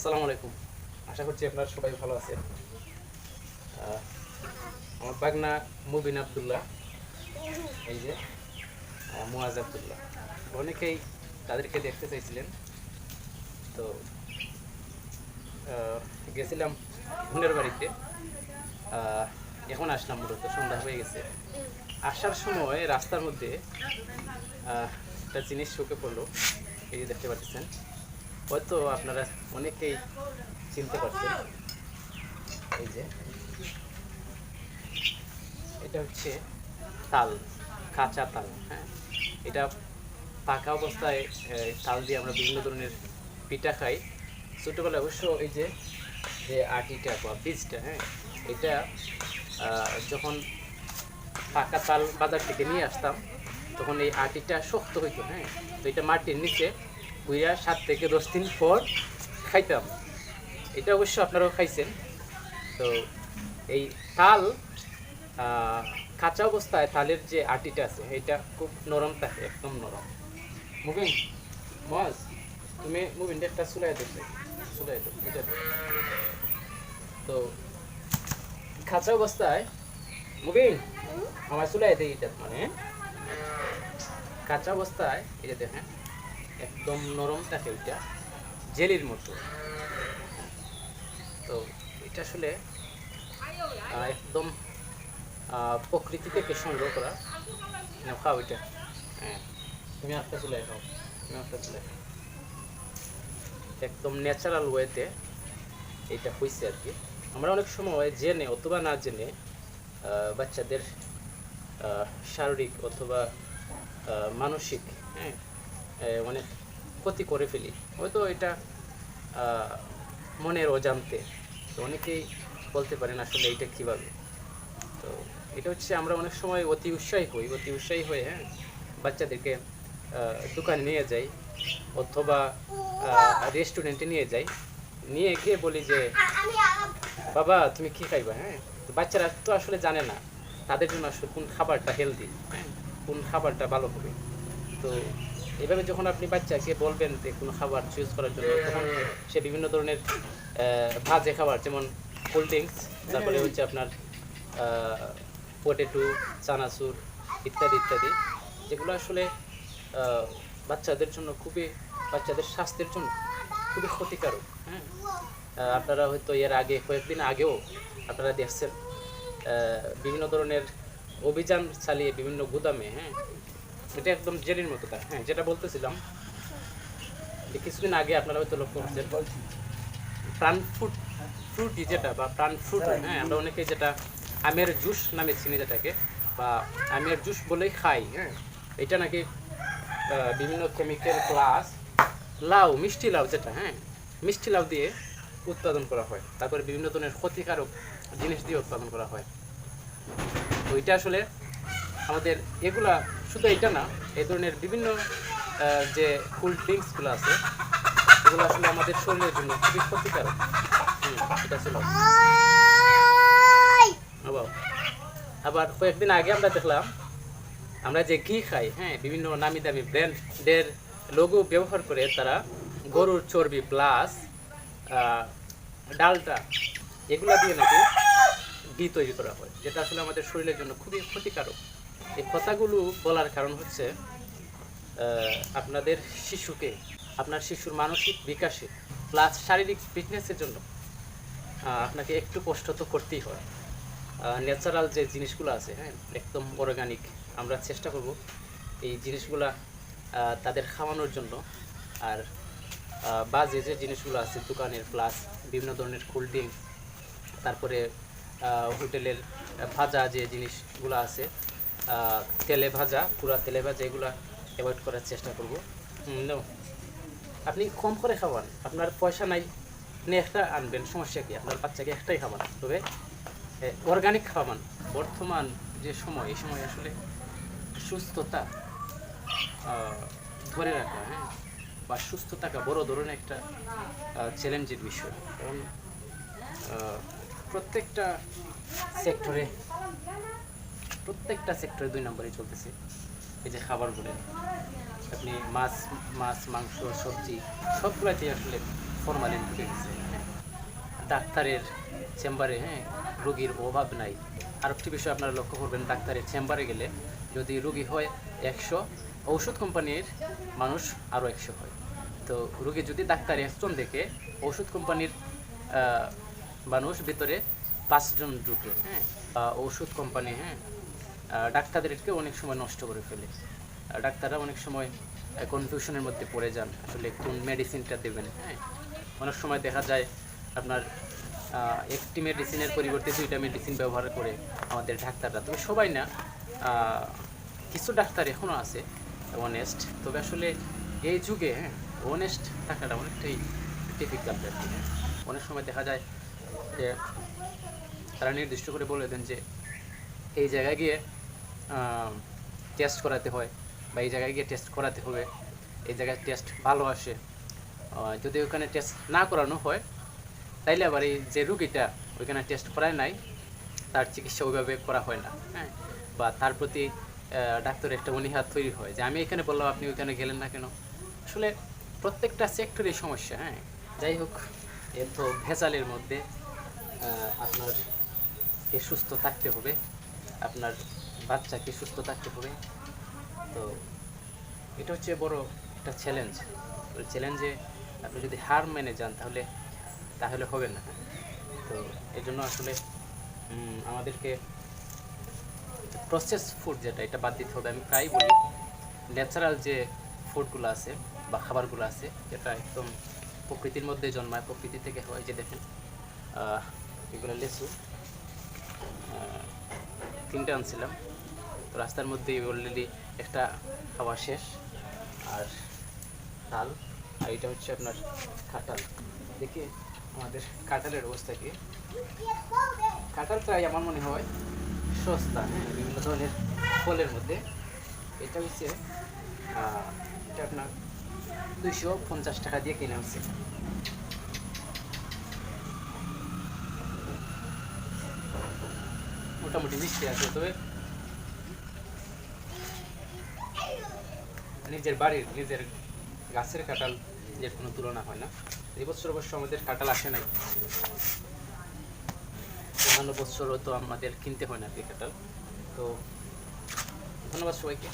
আসসালামু আলাইকুম। আশা করছি আপনারা সবাই ভালো আছেন। আমার বাগনা মুবিন আবদুল্লাহ, এই যে মুয়াজ আবদুল্লাহ। অনেকেই তাদেরকে দেখতে চাইছিলেন। তো গেছিলাম বোনের বাড়িতে। এখন আসলাম মূলত, সন্ধ্যা হয়ে গেছে। আসার সময় রাস্তার মধ্যে একটা জিনিস চোখে পড়ল। এই যে দেখতে পাচ্ছেন। হয়তো আপনারা অনেকেই চিনতে পারছেন। এই যে। এটা হচ্ছে তাল, কাঁচা তাল হ্যাঁ। এটা পাকা অবস্থায় তাল দিয়ে আমরা বিভিন্ন ধরনের পিঠা খাই। ছোটোবেলায় অবশ্য এই যে যে আটিটা বা বীজটা হ্যাঁ এটা যখন পাকা তাল বাজার থেকে নিয়ে আসতাম, তখন এই আটিটা শক্ত হইতো হ্যাঁ। তো এটা মাটির নিচে বুইয়া সাত থেকে দশ দিন পর খাইতাম। এটা অবশ্য আপনারাও খাইছেন। তো এই তাল কাঁচা অবস্থায় তালের যে আটিটা আছে, এটা খুব নরম থাকে, একদম নরম। মুভিন মজ তুমি মুভিন একটা চুলাই দিচ্ছে চুলাই এটা তো কাঁচা অবস্থায় মুভিন আমার চুলাই দিই এটা মানে কাঁচা অবস্থায়, এটা দেখেন। একদম নরম থাকে ওইটা, জেলির মতো। তো এটা আসলে একদম প্রকৃতি থেকে সংগ্রহ করা। খাও এটা। হ্যাঁ তুমি একটা চলে খাও, তুমি একটা চলে একদম ন্যাচারাল ওয়েতে এটা হয়েছে আর কি। আমরা অনেক সময় জেনে অথবা না জেনে বাচ্চাদের শারীরিক অথবা মানসিক হ্যাঁ অনেক ক্ষতি করে ফেলি। হয়তো এটা মনের অজান্তে। তো অনেকেই বলতে পারেন আসলে এইটা কীভাবে। তো এটা হচ্ছে আমরা অনেক সময় অতি উৎসাহী হই। অতি উৎসাহী হয়ে হ্যাঁ বাচ্চাদেরকে দোকানে নিয়ে যাই অথবা রেস্টুরেন্টে নিয়ে যাই। নিয়ে গিয়ে বলি যে, বাবা, তুমি কী খাইবা? হ্যাঁ বাচ্চারা তো আসলে জানে না। তাদের জন্য আসলে কোন খাবারটা হেলদি কোন খাবারটা ভালো হবে। তো এভাবে যখন আপনি বাচ্চাকে বলবেন যে কোনো খাবার চুজ করার জন্য তখন সে বিভিন্ন ধরনের ভাজে খাবার যেমন কোল্ড ড্রিঙ্কস তারপরে হচ্ছে আপনার পটেটো চানাচুর ইত্যাদি ইত্যাদি। যেগুলো আসলে বাচ্চাদের জন্য খুবই বাচ্চাদের স্বাস্থ্যের জন্য খুবই ক্ষতিকারক হ্যাঁ। আপনারা হয়তো এর আগে কয়েকদিন আগেও আপনারা দেখছেন বিভিন্ন ধরনের অভিযান চালিয়ে বিভিন্ন গুদামে হ্যাঁ এটা একদম জেলির মতো তা হ্যাঁ যেটা বলতেছিলাম, যে কিছুদিন আগে আপনারা হয়তো লক্ষ্য করছেন, প্রাণ ফ্রুট ফ্রুটি যেটা, বা প্রাণ ফ্রুট হ্যাঁ আমরা অনেকে যেটা আমের জুস নামে চিনি যেটাকে, বা আমের জুস বলেই খাই হ্যাঁ এটা নাকি বিভিন্ন কেমিক্যাল প্লাস লাউ, মিষ্টি লাউ যেটা হ্যাঁ মিষ্টি লাউ দিয়ে উৎপাদন করা হয়। তারপরে বিভিন্ন ধরনের ক্ষতিকারক জিনিস দিয়ে উৎপাদন করা হয়। তো এটা আসলে আমাদের এগুলা শুধু এটা না এই ধরনের বিভিন্ন যে কোল্ড ড্রিঙ্কসগুলো আছে এগুলো আসলে আমাদের শরীরের জন্য খুবই ক্ষতিকারক। এটা ছিল। আবার আবার কয়েকদিন আগে আমরা দেখলাম আমরা যে ঘি খাই হ্যাঁ বিভিন্ন নামি দামি ব্র্যান্ডের লোগো ব্যবহার করে তারা গরুর চর্বি প্লাস ডালটা এগুলো দিয়ে নাকি ঘি তৈরি করা হয় যেটা আসলে আমাদের শরীরের জন্য খুবই ক্ষতিকারক। এই কথাগুলো বলার কারণ হচ্ছে আপনাদের শিশুকে আপনার শিশুর মানসিক বিকাশে প্লাস শারীরিক ফিটনেসের জন্য আপনাকে একটু কষ্ট তো করতেই হয়। ন্যাচারাল যে জিনিসগুলো আছে হ্যাঁ একদম অর্গানিক আমরা চেষ্টা করব এই জিনিসগুলা তাদের খাওয়ানোর জন্য। আর আহ, বাজে যে জিনিসগুলো আছে দোকানের প্লাস বিভিন্ন ধরনের কোল্ড ড্রিঙ্কস তারপরে হোটেলের ভাজা যে জিনিসগুলো আছে তেলে ভাজা, পুরা তেলে ভাজা এগুলো অ্যাভয়েড করার চেষ্টা করব। আপনি কম করে খাওয়ান। আপনার পয়সা নাই, আপনি একটা আনবেন, সমস্যা কি? আপনার বাচ্চাকে একটাই খাওয়ান। তবে অর্গানিক খাওয়ান। বর্তমান যে সময়, এই সময় আসলে সুস্থতা ধরে রাখা হ্যাঁ? বা সুস্থ থাকা বড় ধরনের একটা চ্যালেঞ্জের বিষয়। কারণ প্রত্যেকটা সেক্টরে প্রত্যেকটা সেক্টরে দুই নম্বরে চলতেছে। এই যে খাবার আপনি মাছ মাছ, মাংস, সবজি, সবগুলাতেই আসলে ফরমালিন ঢুকে গেছে। ডাক্তারের চেম্বারে হ্যাঁ রোগীর অভাব নাই। আর একটি বিষয় আপনারা লক্ষ্য করবেন, ডাক্তারের চেম্বারে গেলে যদি রোগী হয় একশো, ঔষধ কোম্পানির মানুষ আরও একশো হয়। তো রোগী যদি ডাক্তার একজন দেখে ওষুধ কোম্পানির মানুষ ভিতরে পাঁচজন ঢুকে হ্যাঁ বা ওষুধ কোম্পানি হ্যাঁ ডাক্তারদেরকে অনেক সময় নষ্ট করে ফেলে। ডাক্তাররা অনেক সময় কনফিউশনের মধ্যে পড়ে যান, আসলে কোন মেডিসিনটা দেবেন হ্যাঁ? অনেক সময় দেখা যায় আপনার একটি মেডিসিনের পরিবর্তে দুইটা মেডিসিন ব্যবহার করে আমাদের ডাক্তাররা। তবে সবাই না কিছু ডাক্তার এখনও আছে অনেস্ট তবে আসলে এই যুগে হ্যাঁ অনেস্ট থাকাটা অনেকটাই ডিফিকাল্ট আর কি হ্যাঁ। অনেক সময় দেখা যায় যে তারা নির্দিষ্ট করে বলে দেন যে, এই জায়গায় গিয়ে টেস্ট করাতে হয় বা এই জায়গায় গিয়ে টেস্ট করাতে হবে। এই জায়গায় টেস্ট ভালো আসে। যদি ওখানে টেস্ট না করানো হয় তাইলে আবার এই যে রুগীটা ওইখানে টেস্ট করায় নাই তার চিকিৎসা ওইভাবে করা হয় না হ্যাঁ? বা তার প্রতি আহ, ডাক্তারের একটা অনীহা তৈরি হয় যে আমি এখানে বললাম আপনি ওইখানে গেলেন না কেন? আসলে প্রত্যেকটা সেক্টরের সমস্যা হ্যাঁ? যাই হোক এত ভেজালের মধ্যে আপনার সুস্থ থাকতে হবে আপনার বাচ্চাকে সুস্থ থাকতে হবে? তো এটা হচ্ছে বড় একটা চ্যালেঞ্জ ওই চ্যালেঞ্জে আপনি যদি হার মেনে যান তাহলে তাহলে হবে না। তো এই জন্য আসলে আমাদেরকে প্রসেস ফুড যেটা এটা বাদ দিতে হবে। আমি প্রায় বলি ন্যাচারাল যে ফুডগুলো আছে বা খাবারগুলো আছে যেটা একদম প্রকৃতির মধ্যে জন্মায় প্রকৃতি থেকে হয় যে দেখুন এগুলো লেসু আহ, তিনটে আনছিলাম। তো রাস্তার মধ্যেই অলরেডি একটা খাওয়া শেষ। আর ডাল, আর এটা হচ্ছে আপনার কাঁঠাল। দেখি আমাদের কাঁঠালের অবস্থা কি। কাঁঠালটাই আমার মনে হয় সস্তা হ্যাঁ বিভিন্ন ধরনের ফলের মধ্যে। এটা হচ্ছে এটা আপনার দুইশো পঞ্চাশ টাকা দিয়ে কিনে হচ্ছে। মোটামুটি মিষ্টি আছে, তবে নিজের বাড়ির, নিজের গাছের কাঁঠাল এর কোনো তুলনা হয় না। এবছর বছর অবশ্য আমাদের কাঁঠাল আসে নাই। অন্যান্য বছরও তো আমাদের কিনতে হয় না আর কি কাঁঠাল। তো ধন্যবাদ সবাইকে।